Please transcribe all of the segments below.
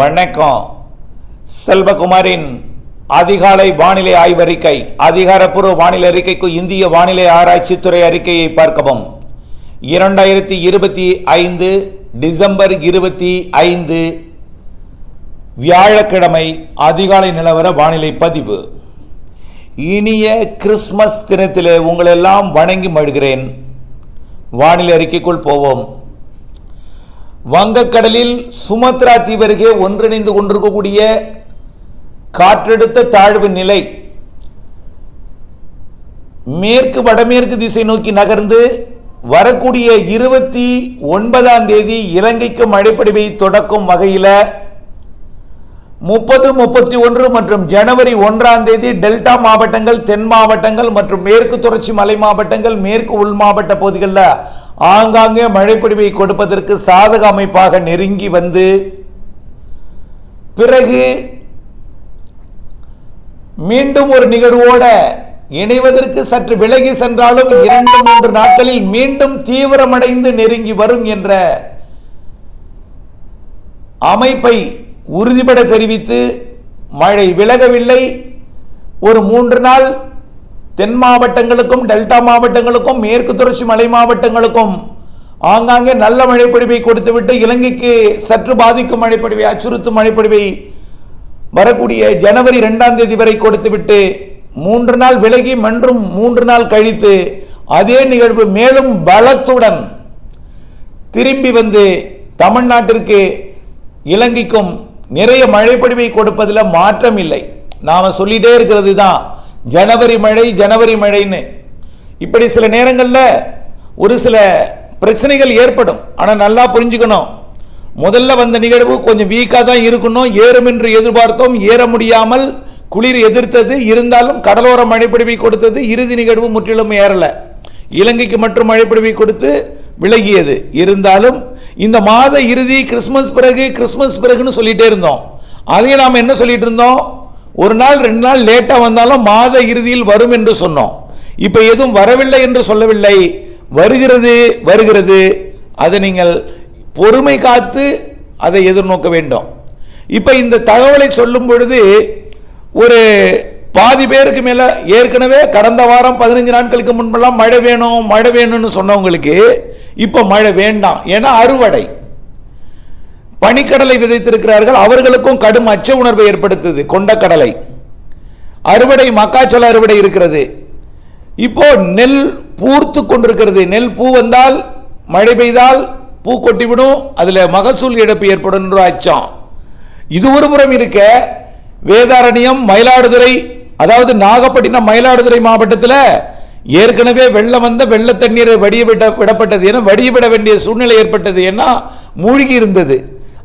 வணக்கம். செல்வகுமாரின் அதிகாலை வானிலை ஆய்வறிக்கை அதிகாரப்பூர்வ வானிலை அறிக்கைக்கு இந்திய வானிலை ஆராய்ச்சித்துறை அறிக்கையை பார்க்கவும். இரண்டாயிரத்தி இருபத்தி ஐந்து டிசம்பர் இருபத்தி ஐந்து வியாழக்கிழமை அதிகாலை நிலவர வானிலை பதிவு. இனிய கிறிஸ்மஸ் தினத்திலே உங்களெல்லாம் வணங்கி மழுகிறேன் வானிலை அறிக்கைக்குள் போவோம். வங்கக்கடலில் சுமத்ரா தீவருகே அருகே ஒன்றிணைந்து கொண்டிருக்கக்கூடிய காற்றழுத்த தாழ்வு நிலை மேற்கு வடமேற்கு திசை நோக்கி நகர்ந்து வரக்கூடிய இருபத்தி ஒன்பதாம் தேதி இலங்கைக்கு மழைப்படிவை தொடக்கும் வகையில் முப்பது முப்பத்தி ஒன்று மற்றும் ஜனவரி ஒன்றாம் தேதி டெல்டா மாவட்டங்கள் தென் மாவட்டங்கள் மற்றும் மேற்கு தொடர்ச்சி மலை மாவட்டங்கள் மேற்கு உள் மாவட்ட பகுதிகளில் ஆங்காங்கே மழைப்பொழிவை கொடுப்பதற்கு சாதக அமைப்பாக நெருங்கி வந்து பிறகு மீண்டும் ஒரு நிகழ்வோட இணைவதற்கு சற்று விலகி சென்றாலும் இரண்டு மூன்று நாட்களில் மீண்டும் தீவிரமடைந்து நெருங்கி வரும் என்ற அமைப்பை உறுதிபட தெரிவித்து மழை விலகவில்லை. ஒரு மூன்று நாள் தென் மாவட்டங்களுக்கும் டெல்டா மாவட்டங்களுக்கும் மேற்கு தொடர்ச்சி மலை மாவட்டங்களுக்கும் ஆங்காங்கே நல்ல மழைப்பொழிவை கொடுத்துவிட்டு இலங்கைக்கு சற்று பாதிக்கும் மழைப்பொழிவை அச்சுறுத்தும் மழைப்பொழிவை வரக்கூடிய ஜனவரி இரண்டாம் தேதி வரை கொடுத்துவிட்டு மூன்று நாள் விலகி மன்றும் மூன்று நாள் கழித்து அதே நிகழ்வு மேலும் பலத்துடன் திரும்பி வந்து தமிழ்நாட்டிற்கு இலங்கைக்கும் நிறைய மழைப்பொழிவை கொடுப்பதில் மாற்றம் இல்லை நாம் சொல்லிட்டே இருக்கிறது தான் ஜனவரி மழை ஜனவரி மழைன்னு. இப்படி சில நேரங்களில் ஒரு சில பிரச்சனைகள் ஏற்படும். ஆனால் நல்லா புரிஞ்சுக்கணும். முதல்ல வந்த நிகழ்வு கொஞ்சம் வீக்காக தான் இருக்கணும். ஏறும் என்று எதிர்பார்த்தோம். ஏற முடியாமல் குளிர் எதிர்த்தது. இருந்தாலும் கடலோர மழைப்பிடிவை கொடுத்தது. இறுதி நிகழ்வு முற்றிலும் ஏறலை. இலங்கைக்கு மட்டும் மழைப்பிடிவை கொடுத்து விலகியது. இருந்தாலும் இந்த மாத இறுதி கிறிஸ்மஸ் பிறகு கிறிஸ்மஸ் பிறகுன்னு சொல்லிகிட்டே இருந்தோம். அதையும் நாம் என்ன சொல்லிட்டு இருந்தோம்? ஒரு நாள் ரெண்டு நாள் லேட்டாக வந்தாலும் மாத இறுதியில் வரும் என்று சொன்னோம். இப்போ எதுவும் வரவில்லை என்று சொல்லவில்லை. வருகிறது வருகிறது. அதை நீங்கள் பொறுமை காத்து அதை எதிர்நோக்க வேண்டும். இப்போ இந்த தகவலை சொல்லும் பொழுது ஒரு பாதி பேருக்கு மேலே ஏற்கனவே கடந்த வாரம் பதினஞ்சு நாட்களுக்கு முன்பெல்லாம் மழை வேணும் மழை வேணும்னு சொன்னவங்களுக்கு இப்போ மழை வேண்டாம். ஏன்னா அறுவடை. பனிக்கடலை விதைத்திருக்கிறார்கள். அவர்களுக்கும் கடும் அச்ச உணர்வை ஏற்படுத்துது. கொண்டக்கடலை அறுவடை மக்காச்சோள அறுவடை இருக்கிறது. இப்போ நெல் பூர்த்து கொண்டிருக்கிறது. நெல் பூ வந்தால் மழை பெய்தால் பூ கொட்டிவிடும். அதில் மகசூல் இழப்பு ஏற்படும் என்ற அச்சம். இது ஒரு புறம் இருக்க வேதாரண்யம் மயிலாடுதுறை அதாவது நாகப்பட்டினம் மயிலாடுதுறை மாவட்டத்தில் ஏற்கனவே வெள்ளம் வந்த வெள்ள தண்ணீரை வடிய விட விடப்பட்டது என வடிய விட வேண்டிய சூழ்நிலை ஏற்பட்டது ஏன்னா மூழ்கி இருந்தது.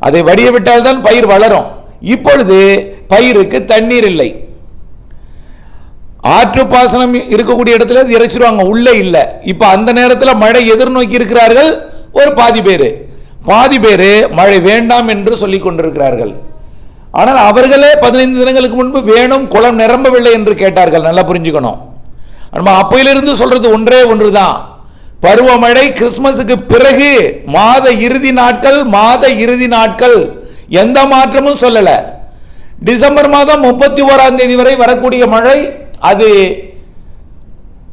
அதை வடியவிட்டால் தான் பயிர் வளரும். இப்பொழுது பயிருக்கு தண்ணீர் இல்லை. ஆற்று பாசனம் இருக்கக்கூடிய இடத்துல அது இறைச்சிருவாங்க. உள்ளே இல்லை. இப்போ அந்த நேரத்தில் மழை எதிர்நோக்கி இருக்கிறார்கள் ஒரு பாதி பேர். பாதி பேர் மழை வேண்டாம் என்று சொல்லிக் கொண்டிருக்கிறார்கள். ஆனால் அவர்களே பதினைந்து தினங்களுக்கு முன்பு வேணும் குளம் நிரம்பவில்லை என்று கேட்டார்கள். நல்லா புரிஞ்சுக்கணும். நம்ம அப்பையிலிருந்து சொல்றது ஒன்றே ஒன்று தான் பருவமழை கிறிஸ்துமஸுக்கு பிறகு மாத இறுதி நாட்கள் மாத இறுதி நாட்கள். எந்த மாற்றமும் சொல்லல. டிசம்பர் மாதம் முப்பத்தி ஓராம் தேதி வரை வரக்கூடிய மழை அது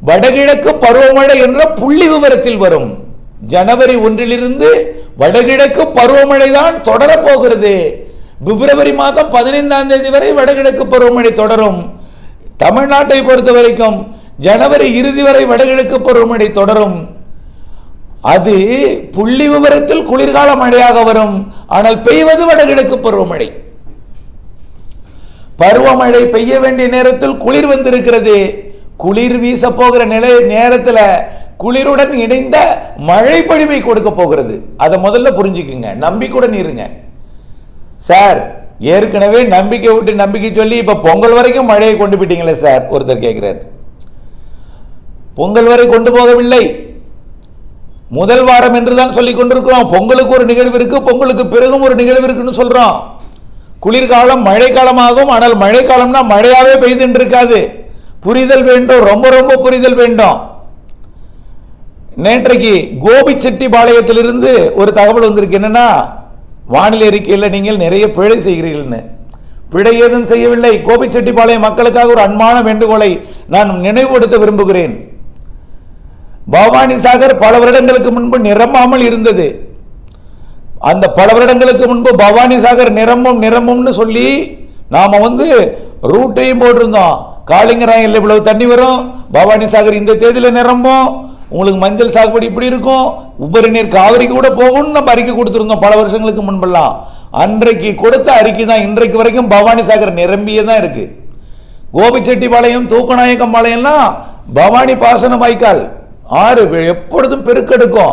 வடகிழக்கு பருவமழை என்ற புள்ளி விவரத்தில் வரும். ஜனவரி ஒன்றிலிருந்து வடகிழக்கு பருவமழை தான் தொடரப் போகிறது பிப்ரவரி மாதம் பதினைந்தாம் தேதி வரை வடகிழக்கு பருவமழை தொடரும். தமிழ்நாட்டை பொறுத்த வரைக்கும் ஜனவரி இறுதி வரை வடகிழக்கு பருவமழை தொடரும். அது புள்ளி விவரத்தில் குளிர்கால மழையாக வரும். ஆனால் பெய்வது வடகிழக்கு பருவமழை. பருவமழை பெய்ய வேண்டிய நேரத்தில் குளிர் வந்திருக்கிறது. குளிர் வீச போகிற நிலை நேரத்தில் குளிருடன் இணைந்த மழை பொழிவை கொடுக்க போகிறது. அதை முதல்ல புரிஞ்சுக்குங்க. நம்பிக்கையுடன் இருங்க. சார் ஏற்கனவே நம்பிக்கை விட்டு நம்பிக்கை சொல்லி இப்ப பொங்கல் வரைக்கும் மழையை கொண்டு போயிட்டீங்களே சார் ஒருத்தர் கேட்கிறார் பொங்கல் வரை கொண்டு போகவில்லை. முதல் வாரம் என்று தான் சொல்லிக் கொண்டிருக்கிறோம். பொங்கலுக்கு ஒரு நிகழ்வு இருக்கு பொங்கலுக்கு பிறகும் ஒரு நிகழ்வு இருக்குன்னு சொல்றோம். குளிர்காலம் மழைக்காலமாகும். ஆனால் மழைக்காலம்னா மழையாவே பெய்துன்னு இருக்காது புரிதல் வேண்டும் ரொம்ப ரொம்ப புரிதல் வேண்டும். நேற்றைக்கு கோபிச்செட்டிப்பாளையத்திலிருந்து ஒரு தகவல் வந்திருக்கு. என்னன்னா வானிலை அறிக்கையில் நீங்கள் நிறைய பிழை செய்கிறீர்கள்னு. பிழை ஏதும் செய்யவில்லை. கோபிச்செட்டிப்பாளையம் மக்களுக்காக ஒரு அன்பான வேண்டுகோளை நான் நினைவுபடுத்த விரும்புகிறேன். பவானி சாகர் பல வருடங்களுக்கு முன்பு நிரம்பாமல் இருந்தது. அந்த பல வருடங்களுக்கு முன்பு பவானி சாகர் நிரம்பும் நிரம்பும்னு சொல்லி நாம வந்து ரூட்டையும் போட்டிருந்தோம். காளிங்கராயில் இவ்வளவு தண்ணி வரும். பவானி சாகர் இந்த தேதியில் நிரம்பும். உங்களுக்கு மஞ்சள் சாகுபடி இப்படி இருக்கும். உபரி நீர் காவிரிக்கு கூட போகும்னு நம்ம அறிக்கை கொடுத்துருந்தோம் பல வருஷங்களுக்கு முன்பெல்லாம். அன்றைக்கு கொடுத்த அறிக்கை தான் இன்றைக்கு வரைக்கும் பவானி சாகர் நிரம்பியே தான் இருக்கு. கோபிச்செட்டிப்பாளையம் தூக்கநாயக்கம் பாளையம்லாம் பவானி பாசன வாய்க்கால். ஆறு எப்பொழுதும் பெருக்கெடுக்கும்.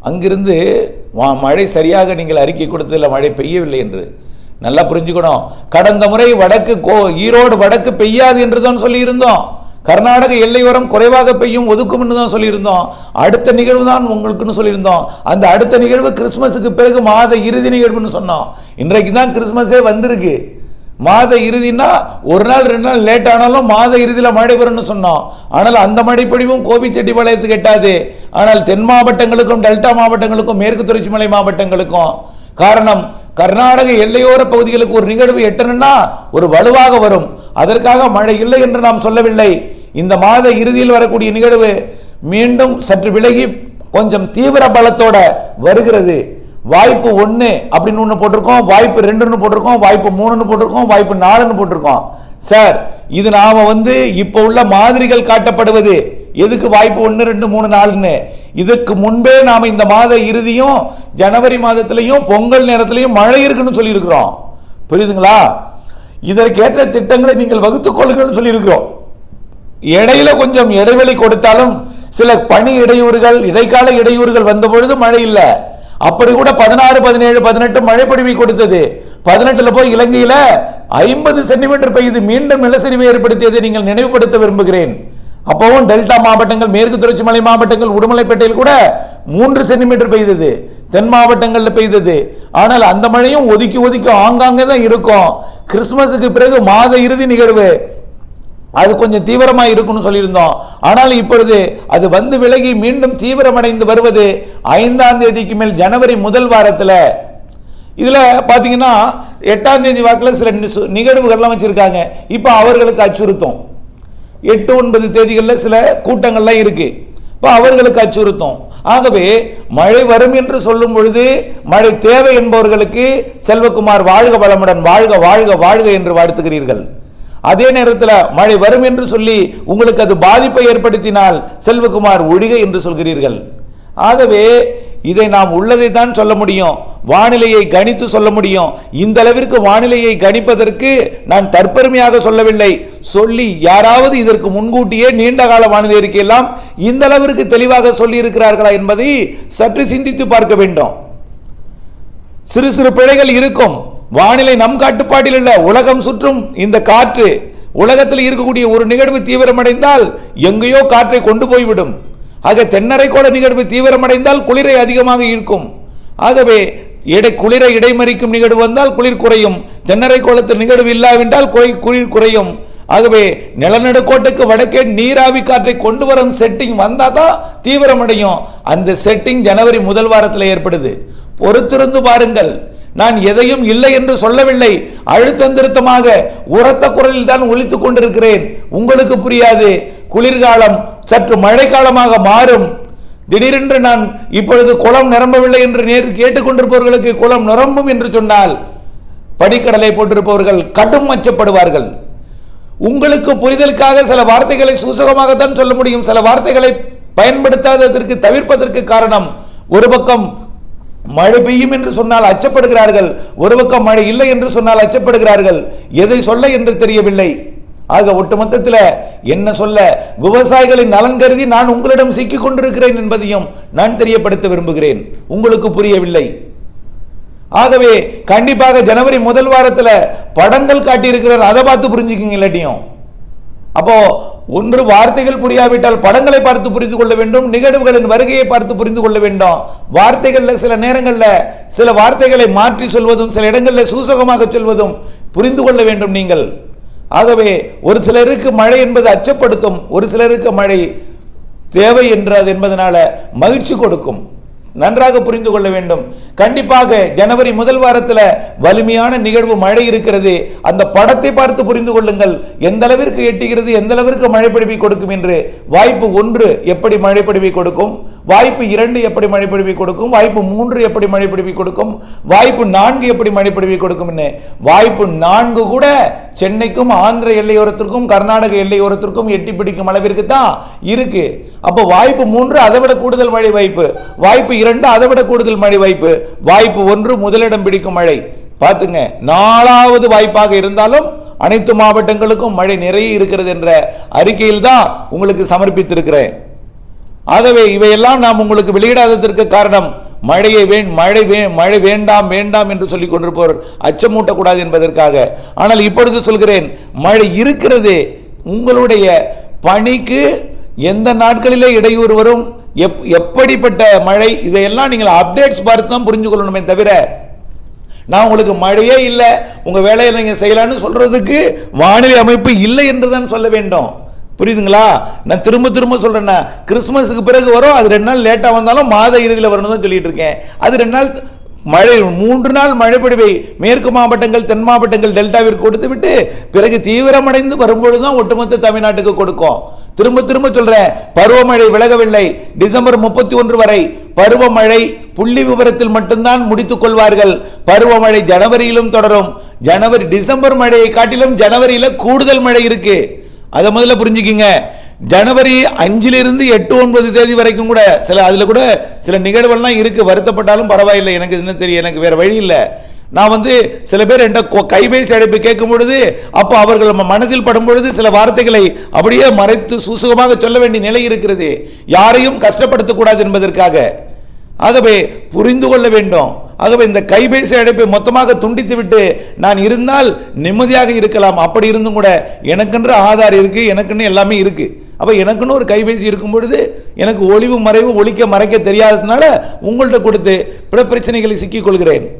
அங்கிருந்து வா- மழை சரியாக நீங்கள் அறிக்கை கொடுத்ததில் மழை பெய்யவில்லை என்று. நல்லா புரிஞ்சுக்கணும். கடந்த முறை வடக்கு கோ ஈரோடு வடக்கு பெய்யாது என்று தான் சொல்லியிருந்தோம். கர்நாடக எல்லையோரம் குறைவாக பெய்யும் ஒதுக்கும்னு தான் சொல்லியிருந்தோம். அடுத்த நிகழ்வு தான் உங்களுக்குன்னு சொல்லியிருந்தோம். அந்த அடுத்த நிகழ்வு கிறிஸ்மஸுக்கு பிறகு மாத இறுதி நிகழ்வுன்னு சொன்னோம். இன்றைக்கு தான் கிறிஸ்மஸே வந்திருக்கு. மாத இறுதினா ஒரு நாள் ரெண்டு நாள் லேட் ஆனாலும் மாத இறுதியில் மழை வரும்னு சொன்னோம். ஆனால் அந்த மழைப்பொழிவும் கோபிச்செட்டிப்பாளையத்துக்கு எட்டாது. ஆனால் தென் மாவட்டங்களுக்கும் டெல்டா மாவட்டங்களுக்கும் மேற்கு தொடர்ச்சி மலை மாவட்டங்களுக்கும். காரணம் கர்நாடக எல்லையோர பகுதிகளுக்கு ஒரு நிகழ்வு எட்டணும்னா ஒரு வலுவாக வரும். அதற்காக மழை இல்லை என்று நாம் சொல்லவில்லை. இந்த மாத இறுதியில் வரக்கூடிய நிகழ்வு மீண்டும் சற்று விலகி கொஞ்சம் தீவிர பலத்தோட வருகிறது. வாய்ப்பு ஒன்று அப்படின்னு ஒன்று போட்டிருக்கோம் வாய்ப்பு ரெண்டுன்னு போட்டிருக்கோம் வாய்ப்பு மூணுன்னு போட்டிருக்கோம் வாய்ப்பு நாலுன்னு போட்டிருக்கோம். சார் இது நாம் வந்து இப்போ உள்ள மாதிரிகள் காட்டப்படுவது. எதுக்கு வாய்ப்பு ஒன்று ரெண்டு மூணு நாலுன்னு? இதுக்கு முன்பே நாம் இந்த மாத இறுதியும் ஜனவரி மாதத்திலையும் பொங்கல் நேரத்திலையும் மழை இருக்குன்னு சொல்லியிருக்கிறோம். புரியுதுங்களா? இதற்கேற்ற திட்டங்களை நீங்கள் வகுத்துக் கொள்ளுங்கள்னு சொல்லியிருக்கிறோம். இடையில கொஞ்சம் இடைவெளி கொடுத்தாலும் சில பணி இடையூறுகள் இடைக்கால இடையூறுகள் வந்த பொழுது மழை இல்லை. அப்படி கூட பதினாறு பதினேழு பதினெட்டு மழை பொழிவை கொடுத்தது. பதினெட்டுல போய் இலங்கையில ஐம்பது சென்டிமீட்டர் பெய்து மீண்டும் நிலச்சரிவை ஏற்படுத்தியதை நீங்கள் நினைவுபடுத்த விரும்புகிறேன். அப்பவும் டெல்டா மாவட்டங்கள் மேற்கு தொடர்ச்சி மலை மாவட்டங்கள் உடுமலைப்பேட்டையில் கூட மூன்று சென்டிமீட்டர் பெய்தது. தென் மாவட்டங்களில் பெய்தது. ஆனால் அந்த மழையும் ஒதுக்கி ஒதுக்கி ஆங்காங்கே தான் இருக்கும். கிறிஸ்துமஸுக்கு பிறகு மாத இறுதி நிகழ்வு. அது கொஞ்சம் தீவிரமாக இருக்கும்னு சொல்லியிருந்தோம். ஆனால் இப்பொழுது அது வந்து விலகி மீண்டும் தீவிரமடைந்து வருவது ஐந்தாம் தேதிக்கு மேல் ஜனவரி முதல் வாரத்தில். இதில் பார்த்தீங்கன்னா எட்டாம் தேதி வாக்கில் சில நி- நிகழ்வுகள்லாம் வச்சுருக்காங்க. இப்போ அவர்களுக்கு அச்சுறுத்தும். எட்டு ஒன்பது தேதிகளில் சில கூட்டங்கள்லாம் இருக்குது இப்போ அவர்களுக்கு அச்சுறுத்தும். ஆகவே மழை வரும் என்று சொல்லும் பொழுது மழை தேவை என்பவர்களுக்கு செல்வகுமார் வாழ்க வளமுடன் வாழ்க வாழ்க வாழ்க என்று வாழ்த்துகிறீர்கள். அதே நேரத்தில் மழை வரும் என்று சொல்லி உங்களுக்கு அது பாதிப்பை ஏற்படுத்தினால் செல்வகுமார் ஒழிக என்று சொல்கிறீர்கள். ஆகவே இதை நாம் உள்ளதை தான் சொல்ல முடியும். வானிலையை கணித்து சொல்ல முடியும். இந்த அளவிற்கு வானிலையை கணிப்பதற்கு நான் தற்பெருமையாக சொல்லவில்லை. சொல்லி யாராவது இதற்கு முன்கூட்டியே நீண்ட கால வானிலை அறிக்கையெல்லாம் இந்த அளவிற்கு தெளிவாக சொல்லி இருக்கிறார்களா என்பதை சற்று சிந்தித்து பார்க்க வேண்டும். சிறு சிறு பிழைகள் இருக்கும். வானிலை நம் கட்டுப்பாட்டில் இல்ல உலகம் சுற்றும் இந்த காற்று. உலகத்தில் இருக்கக்கூடிய ஒரு நிகழ்வு தீவிரமடைந்தால் எங்கேயோ காற்றை கொண்டு போய்விடும். ஆக தென்னரைக்கோள நிகழ்வு தீவிரமடைந்தால் குளிரை அதிகமாக இருக்கும் ஆகவே இடை குளிரை இடைமறிக்கும் நிகழ்வு வந்தால் குளிர் குறையும். தென்னரைக்கோளத்தில் நிகழ்வு இல்லாவிட்டால் குளிர் குறையும். ஆகவே நிலநடுக்கோட்டுக்கு வடக்கே நீராவி காற்றை கொண்டு வரும் செட்டிங் வந்தால் தான் தீவிரமடையும். அந்த செட்டிங் ஜனவரி முதல் வாரத்தில் ஏற்படுது. பொறுத்திருந்து பாருங்கள். நான் எதையும் இல்லை என்று சொல்லவில்லை. அழுத்தம் திருத்தமாக உரத்த குரலில் தான் ஒலித்துக் கொண்டிருக்கிறேன். உங்களுக்கு புரியாது. குளிர்காலம் சற்று மழைக்காலமாக மாறும். திடீரென்று நான் இப்பொழுது குளம் நிரம்பவில்லை என்று நேர் கேட்டுக்கொண்டிருப்பவர்களுக்கு குளம் நிரம்பும் என்று சொன்னால் படிக்கடலை போட்டிருப்பவர்கள் கடும் அச்சப்படுவார்கள். உங்களுக்கு புரிதலுக்காக சில வார்த்தைகளை சூசகமாகத்தான் சொல்ல முடியும். சில வார்த்தைகளை பயன்படுத்தாததற்கு தவிர்ப்பதற்கு காரணம் ஒரு பக்கம் மழை பெய்யும் என்று சொன்னால் அச்சப்படுகிறார்கள். ஒரு பக்கம் மழை இல்லை என்று சொன்னால் அச்சப்படுகிறார்கள். எதை சொல்ல என்று தெரியவில்லை. ஆக ஒட்டுமொத்தத்தில் என்ன சொல்ல? விவசாயிகளின் நலன் கருதி நான் உங்களிடம் சிக்கிக் கொண்டிருக்கிறேன் என்பதையும் நான் தெரியப்படுத்த விரும்புகிறேன். உங்களுக்கு புரியவில்லை. ஆகவே கண்டிப்பாக ஜனவரி முதல் வாரத்தில் படங்கள் காட்டியிருக்கிறார். அதை பார்த்து புரிஞ்சுக்கிங்க இல்லாட்டியும். அப்போ ஒன்று வார்த்தைகள் புரியாவிட்டால் படங்களை பார்த்து புரிந்து கொள்ள வேண்டும் நிகழ்வுகளின் வருகையை பார்த்து புரிந்து கொள்ள வேண்டும். வார்த்தைகளில் சில நேரங்களில் சில வார்த்தைகளை மாற்றி சொல்வதும் சில இடங்களில் சூசகமாக சொல்வதும் புரிந்து கொள்ள வேண்டும் நீங்கள். ஆகவே ஒரு சிலருக்கு மழை என்பது அச்சப்படுத்தும் ஒரு சிலருக்கு மழை தேவை என்றது என்பதனால மகிழ்ச்சி கொடுக்கும். நன்றாக புரிந்து கொள்ள வேண்டும். கண்டிப்பாக ஜனவரி முதல் வாரத்தில் வலிமையான நிகழ்வு மழை இருக்கிறது. அந்த படத்தை பார்த்து புரிந்து கொள்ளுங்கள். எந்த அளவிற்கு எட்டுகிறது எந்த அளவிற்கு மழை கொடுக்கும் என்று. வாய்ப்பு ஒன்று எப்படி மழை கொடுக்கும்? வாய்ப்பு இரண்டு எப்படி மழை கொடுக்கும்? வாய்ப்பு மூன்று எப்படி மழை கொடுக்கும்? வாய்ப்பு நான்கு எப்படி மழை பொழிவை கொடுக்கும் என்ன வாய்ப்பு நான்கு கூட சென்னைக்கும் ஆந்திர எல்லையோரத்திற்கும் கர்நாடக எல்லையோரத்திற்கும் எட்டி பிடிக்கும் அளவிற்கு தான் இருக்கு. அப்போ வாய்ப்பு மூன்று அதை விட கூடுதல் மழை வாய்ப்பு. வாய்ப்பு இரண்டு அதை விட கூடுதல் மழை வாய்ப்பு. வாய்ப்பு ஒன்று முதலிடம் பிடிக்கும் மழை. பார்த்துங்க நாலாவது வாய்ப்பாக இருந்தாலும் அனைத்து மாவட்டங்களுக்கும் மழை நிறைய இருக்கிறது என்ற அறிக்கையில் தான் உங்களுக்கு சமர்ப்பித்திருக்கிறேன். ஆகவே இவையெல்லாம் நாம் உங்களுக்கு வெளியிடாததற்கு காரணம் மழையை வே மழை வே மழை வேண்டாம் வேண்டாம் என்று சொல்லிக் கொண்டிருப்பவர் அச்சமூட்டக்கூடாது என்பதற்காக. ஆனால் இப்பொழுது சொல்கிறேன் மழை இருக்கிறது உங்களுடைய பணிக்கு எந்த நாட்களிலே இடையூறு வரும்? எப் எப்படிப்பட்ட மழை இதையெல்லாம் நீங்கள் அப்டேட்ஸ் பார்த்து தான் புரிஞ்சு கொள்ளணுமே தவிர நான் உங்களுக்கு மழையே இல்லை உங்கள் வேலையை நீங்கள் செய்யலான்னு சொல்கிறதுக்கு வானிலை அமைப்பு இல்லை என்று தான் சொல்ல வேண்டும். புரியுதுங்களா? நான் திரும்ப திரும்ப சொல்கிறேன்னா கிறிஸ்மஸுக்கு பிறகு வரும் அது ரெண்டு நாள் லேட்டாக வந்தாலும் மாத இறுதியில் வரணும் தான் சொல்லிட்டு இருக்கேன். அது ரெண்டு நாள் மழை மூன்று நாள் மழை பொழிவை மேற்கு மாவட்டங்கள் தென் மாவட்டங்கள் டெல்டாவிற்கு கொடுத்து விட்டு பிறகு தீவிரமடைந்து வரும்பொழுது தான் ஒட்டுமொத்த தமிழ்நாட்டுக்கு கொடுக்கும். திரும்ப திரும்ப சொல்ற பருவமழை விலகவில்லை. டிசம்பர் முப்பத்தி ஒன்று வரை பருவமழை புள்ளி விவரத்தில் மட்டும்தான் முடித்துக் கொள்வார்கள். பருவமழை ஜனவரியிலும் தொடரும். ஜனவரி டிசம்பர் மழையை காட்டிலும் ஜனவரியில கூடுதல் மழை இருக்கு. அதை முதல்ல புரிஞ்சுக்கிங்க. ஜனவரி அஞ்சிலிருந்து எட்டு ஒன்பது தேதி வரைக்கும் கூட சில அதுல கூட சில நிகழ்வுகள்லாம் இருக்கு. வருத்தப்பட்டாலும் பரவாயில்லை. எனக்கு என்ன தெரியும் எனக்கு வேற வழி இல்லை. நான் வந்து சில பேர் என்ற கொ- கைபேசி அழைப்பு கேட்கும் பொழுது அப்போ அவர்கள் நம்ம மனதில் படும் பொழுது சில வார்த்தைகளை அப்படியே மறைத்து சூசகமாக சொல்ல வேண்டிய நிலை இருக்கிறது. யாரையும் கஷ்டப்படுத்தக்கூடாது என்பதற்காக. ஆகவே புரிந்து கொள்ள வேண்டும். ஆகவே இந்த கைபேசி அழைப்பை மொத்தமாக துண்டித்து விட்டு நான் இருந்தால் நிம்மதியாக இருக்கலாம். அப்படி இருந்தும் கூட எனக்கென்று ஆதார் இருக்கு எனக்குன்னு எல்லாமே இருக்கு. அப்போ எனக்குன்னு ஒரு கைபேசி இருக்கும் பொழுது எனக்கு ஒளிவு மறைவு ஒழிக்க மறைக்க தெரியாததுனால உங்கள்கிட்ட கொடுத்து பிற பிரச்சனைகளை சிக்கிக் கொள்கிறேன்.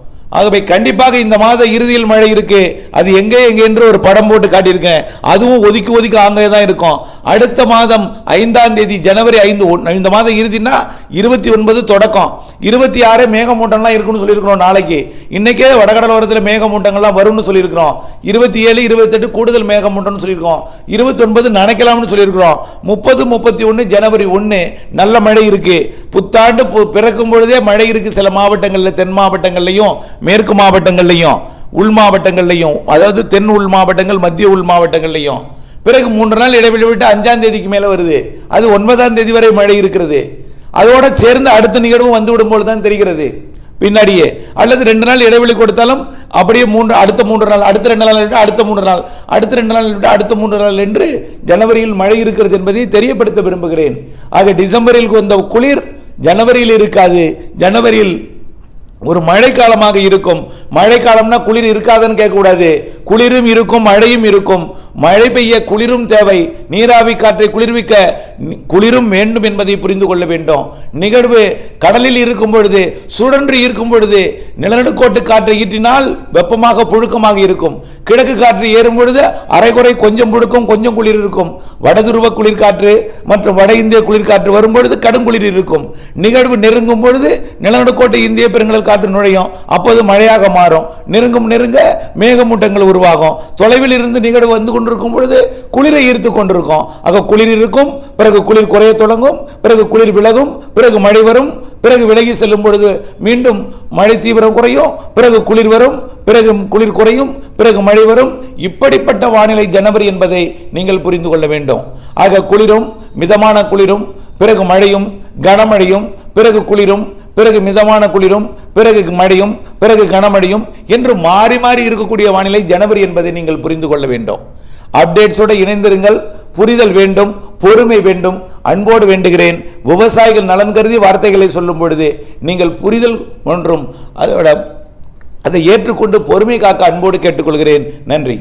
ஆகவே கண்டிப்பாக இந்த மாத இறுதியில் மழை இருக்கு. அது எங்கே எங்கே என்று ஒரு படம் போட்டு காட்டியிருக்கேன். அதுவும் ஒதுக்கி ஒதுக்கி அங்கே தான் இருக்கும். அடுத்த மாதம் ஐந்தாம் தேதி ஜனவரி ஐந்து ஒன்- இந்த மாதம் இறுதினா இருபத்தி ஒன்பது தொடக்கம். இருபத்தி ஆறு மேகமூட்டம்லாம் இருக்குன்னு சொல்லியிருக்கிறோம் நாளைக்கு. இன்னைக்கே வடகடலோரத்தில் மேகமூட்டங்கள்லாம் வரும்னு சொல்லியிருக்கிறோம். இருபத்தி ஏழு இருபத்தெட்டு கூடுதல் மேகமூட்டம்னு சொல்லியிருக்கோம் இருபத்தி ஒன்பது நினைக்கலாம்னு சொல்லியிருக்கிறோம். முப்பது முப்பத்தி ஒன்று ஜனவரி ஒன்று நல்ல மழை இருக்கு. புத்தாண்டு பிறக்கும் பொழுதே மழை இருக்கு சில மாவட்டங்களில் தென் மாவட்டங்கள்லையும். மேற்கு மாவட்டங்கள்லையும் உள் மாவட்டங்கள்லையும் அதாவது தென் உள் மாவட்டங்கள் மத்திய உள் மாவட்டங்கள்லையும். பிறகு மூன்று நாள் இடைவெளி விட்டு அஞ்சாம் தேதிக்கு மேலே வருது. அது ஒன்பதாம் தேதி வரை மழை இருக்கிறது. அதோட சேர்ந்து அடுத்த நிகழ்வும் வந்து விடும்போது தான் தெரிகிறது. பின்னாடியே. அல்லது ரெண்டு நாள் இடைவெளி கொடுத்தாலும் அப்படியே மூன்று அடுத்த மூன்று நாள் அடுத்த ரெண்டு நாள் விட்டு அடுத்த மூன்று நாள் அடுத்த ரெண்டு நாள் விட்டு அடுத்த மூன்று நாள் என்று ஜனவரியில் மழை இருக்கிறது என்பதை தெரியப்படுத்த விரும்புகிறேன். ஆக டிசம்பரில் வந்த குளிர் ஜனவரியில் இருக்காது. ஜனவரியில் ஒரு மழைக்காலமாக இருக்கும். மழைக்காலம்னா குளிர் இருக்காதுன்னு கேட்கக்கூடாது. குளிரும் இருக்கும் மழையும் இருக்கும். மழை பெய்ய குளிரும் தேவை. நீராவி காற்றை குளிர்விக்க குளிரும் வேண்டும் என்பதை புரிந்து கொள்ள வேண்டும். நிகழ்வு கடலில் இருக்கும் பொழுது சுழன்று இருக்கும் பொழுது நிலநடுக்கோட்டு காற்றை ஈட்டினால் வெப்பமாக புழுக்கமாக இருக்கும். கிழக்கு காற்று ஏறும் பொழுது அரைகுறை கொஞ்சம் புழுக்கம் கொஞ்சம் குளிர் இருக்கும். வடதுருவ குளிர்காற்று மற்றும் வட இந்திய குளிர்காற்று வரும் பொழுது கடும் குளிர் இருக்கும். நிகழ்வு நெருங்கும் பொழுது நிலநடுக்கோட்டை இந்திய பெருங்கடல் காற்று நுழையும். அப்போது மழையாக மாறும். நெருங்கும் நெருங்க மேகமூட்டங்கள் உருவாகும். தொலைவில் இருந்து நிகழ்வு வந்து கொண்டிருக்கும் பொழுது குளிரை ஈர்த்து கொண்டிருக்கும். ஆக குளிர் இருக்கும் பிறகு குளிர் குறைய தொடங்கும் பிறகு குளிர் விலகும் பிறகு மழை வரும் பிறகு விலகி செல்லும் பொழுது மீண்டும் மழை தீவிரம் குறையும் பிறகு குளிர் வரும் பிறகு குளிர் குறையும் பிறகு மழை வரும். இப்படிப்பட்ட வானிலை ஜனவரி என்பதை நீங்கள் புரிந்து கொள்ள வேண்டும். ஆக குளிரும் மிதமான குளிரும் பிறகு மழையும் கனமழையும் பிறகு குளிரும் பிறகு மிதமான குளிரும் பிறகு மழையும் பிறகு கனமழையும் என்று மாறி மாறி இருக்கக்கூடிய வானிலை ஜனவரி என்பதை நீங்கள் புரிந்து கொள்ள வேண்டும். அப்டேட்ஸோடு இணைந்திருங்கள். புரிதல் வேண்டும் பொறுமை வேண்டும் அன்போடு வேண்டுகிறேன். விவசாயிகள் நலன் கருதி வார்த்தைகளை சொல்லும் பொழுது நீங்கள் புரிதல் ஒன்றும் அதோட அதை ஏற்றுக்கொண்டு பொறுமை காக்க அன்போடு கேட்டுக்கொள்கிறேன். நன்றி.